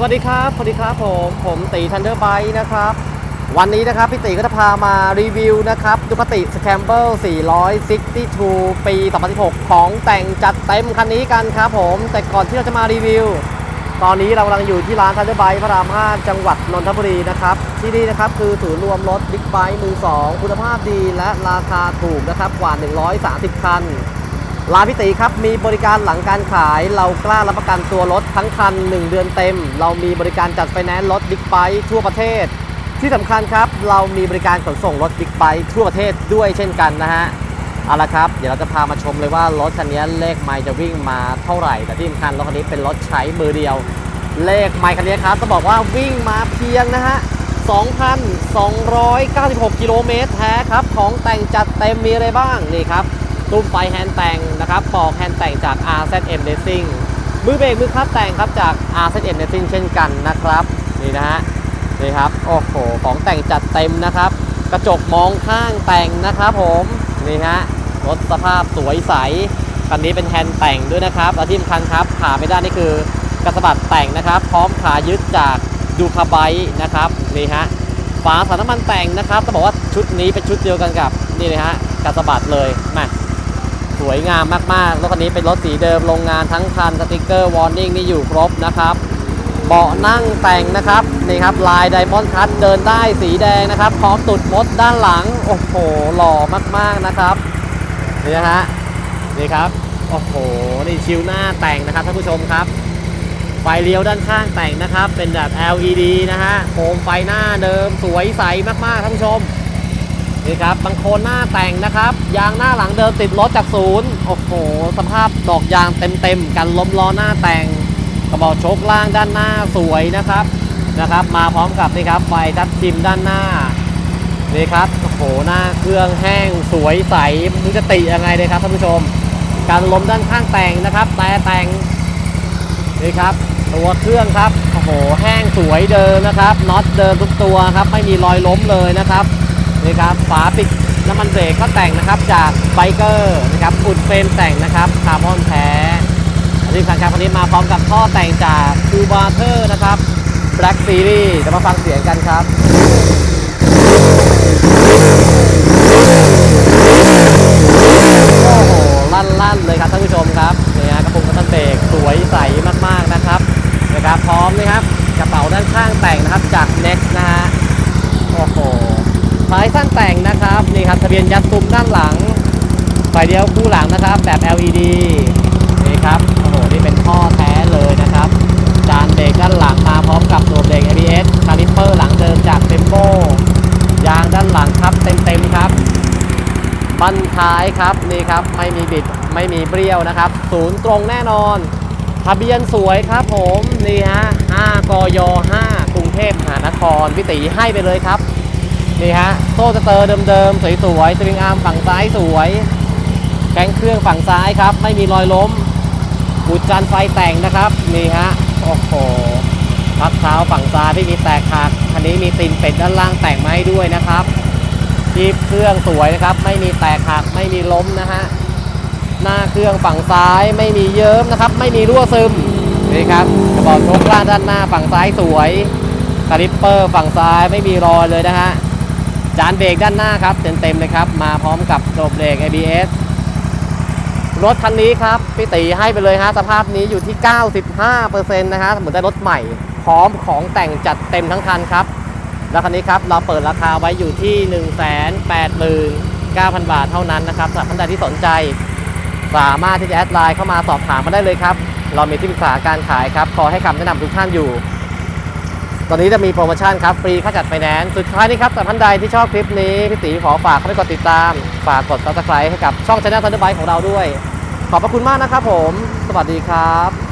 สวัสดีครับสวัสดีครับผมผมตีทันเดอร์ไบนะครับ วันนี้นะครับพี่ตีก็จะพามารีวิวนะครับดูคติสแคมเบิล462 ปี 2016 ของแต่งจัดเต็มคันนี้กันครับผม แต่ก่อนที่เราจะมารีวิว ตอนนี้เรากำลังอยู่ที่ร้านทันเดอร์ไบพระราม 5 จังหวัดนนทบุรีนะครับ ที่นี่นะครับคือศูนย์รวมรถบิ๊กไบค์มือ 2 คุณภาพดีและราคาถูกนะครับกว่า 130 คัน ร้านพี่ตีครับ มีบริการหลังการขาย เรากล้ารับประกันตัวรถทั้งคัน 1 เดือนเต็ม เรามีบริการจัดไฟแนนซ์รถบิ๊กไบค์ทั่วประเทศ ที่สำคัญครับ เรามีบริการขนส่งรถบิ๊กไบค์ทั่วประเทศด้วยเช่นกันนะฮะเอาละครับ เดี๋ยวเราจะพามาชมเลยว่ารถคันนี้เลขไมล์จะวิ่งมาเท่าไหร่ แต่ที่สำคัญรถคันนี้เป็นรถใช้มือเดียว เลขไมล์คันนี้ครับต้องบอกว่าวิ่งมาเพียงนะฮะ2,296 กิโลเมตรแท้ครับ ของแต่งจัดเต็มมีอะไรบ้างนี่ครับ ตุ้มไฟแฮนด์แต่งนะครับปอกแฮนด์แต่งจาก RZM Racing มือเบรกมือคัดแต่งครับจาก RZM Racing เช่นกันนะครับนี่นะฮะนี่ครับโอ้โหของแต่งจัดเต็มนะครับ กระจกมองข้างแต่งนะครับผมนี่ฮะรถสภาพสวยใสคันนี้เป็นแฮนด์แต่งด้วยนะครับและที่สำคัญครับขาไม่ได้นี่คือกระสบัดแต่งนะครับ พร้อมขายึดจากดูคาไบนะครับนี่ฮะฝาถังน้ำมันแต่งนะครับต้องบอกว่าชุดนี้เป็นชุดเดียวกันกับนี่เลยฮะกระสบัดเลยมา วยงามมากๆ รถคันนี้เป็นรถสีเดิมโรงงานทั้งคันสติกเกอร์วอร์นิ่งนี่อยู่ครบนะครับ เบาะนั่งแต่งนะครับนี่ครับลายไดมอนด์คัตเดินได้สีแดงนะครับ พร้อมตุดมดด้านหลัง โอ้โห หล่อมากๆนะครับ นี่นะฮะนี่ครับ โอ้โห นี่ชิวหน้าแต่งนะครับท่านผู้ชมครับ ไฟเลี้ยวด้านข้างแต่งนะครับ เป็นแบบ LED นะฮะโคมไฟหน้าเดิมสวยใสมากๆท่านผู้ชม นี่ครับบางโคนหน้าแต่งนะครับ ยางหน้าหลังเดิมติดรถจากศูนย์โอ้โหสภาพดอกยางเต็มๆกันล้มล้อหน้าแต่งกระบอกโชคล่างด้านหน้าสวยนะครับนะครับ มาพร้อมกับนี่ครับไฟทัดทิมด้านหน้านี่ครับโอ้โหหน้าเครื่องแห้งสวยใสมันจะติยังไงเลยครับท่านผู้ชม การล้มด้านข้างแต่งนะครับ แต่แต่งนี่ครับตัวเครื่องครับโอ้โหแห้งสวยเดิมนะครับน็อตเดิมทุกตัวครับไม่มีรอยล้มเลยนะครับ นี่ครับฝาปิดน้ำมันเบรกก็แต่งนะครับจากไบเกอร์นะครับอุ่นเฟรมแต่งนะครับคาร์บอนแท้อันนี้คันครับคันนี้มาพร้อมกับท่อแต่งจากคูบาเทอร์นะครับ Black Series จะมาฟังเสียงกันครับ โอ้โห ลั่นๆ เลยครับท่านผู้ชมครับนี่ฮะกระปุกกระตันเบรกสวยใสมากๆนะครับนะครับ พร้อมนะครับกระเป๋าด้านข้างแต่งนะครับจาก Next นะฮะโอ้โห ท้ายสั้นแต่งนะครับนี่ครับทะเบียนยัดซุ้มด้านหลังไฟเดียวคู่หลังนะครับ แบบ LED นี่ครับโอ้โหนี่เป็นท่อแท้เลยนะครับจานเบรกด้านหลังมาพร้อมกับตัวเบรก ABS คาลิปเปอร์หลังเดิมจากเ e มโ o ยางด้านหลังครับเต็มๆครับบันท้ายครับนี่ครับไม่มีบิดไม่มีเบี้ยวนะครับศูนย์ตรงแน่นอนทะเบียนสวยครับผมนี่ฮะ5กย5กรุงเทพมหานครพี่ตีให้ไปเลยครับ นี่ฮะโซ่สเตอร์เดิมๆ สวยๆสวิงอาร์มฝั่งซ้ายสวย แกงเครื่องฝั่งซ้ายครับ ไม่มีรอยล้มอุดจานไฟแต่งนะครับ นี่ฮะโอ้โหพักเท้าฝั่งซ้ายที่มีแตกหักคันนี้มีตีนเป็ดด้านล่างแต่งมาให้ด้วยนะครับจีบเครื่องสวยนะครับ ไม่มีแตกหักไม่มีล้มนะฮะหน้าเครื่องฝั่งซ้ายไม่มีเยิ้มนะครับ ไม่มีรั่วซึมนี่ครับกระบอกโชคล่างด้านหน้าฝั่งซ้ายสวยคาลิปเปอร์ฝั่งซ้ายไม่มีรอยเลยนะฮะ จานเบรกด้านหน้าครับเต็มๆเลยครับ มาพร้อมกับตัวเบรก ABS รถคันนี้ครับพี่ตีให้ไปเลยฮะสภาพนี้อยู่ที่ 95%นะฮะเหมือนได้รถใหม่ พร้อมของแต่งจัดเต็มทั้งคันครับ แล้วคันนี้ครับเราเปิดราคาไว้อยู่ที่ 1 8 9 0 0 0 บาทเท่านั้นนะครับสำหรับท่านใดที่สนใจ สามารถที่จะแอดไลน์เข้ามาสอบถามมาได้เลยครับ เรามีที่ปรึกษาการขายครับขอให้คำแนะนำทุกท่านอยู่ ตอนนี้จะมีโปรโมชั่นครับ ฟรีค่าจัดไฟแนนซ์สุดท้ายนี้ครับแต่ท่านใดที่ชอบคลิปนี้ พี่ตีขอฝากเข้าไปกดติดตาม ฝากกด subscribe ให้กับช่อง Channel Thunder Bike ของเราด้วย ขอบพระคุณมากนะครับผม สวัสดีครับ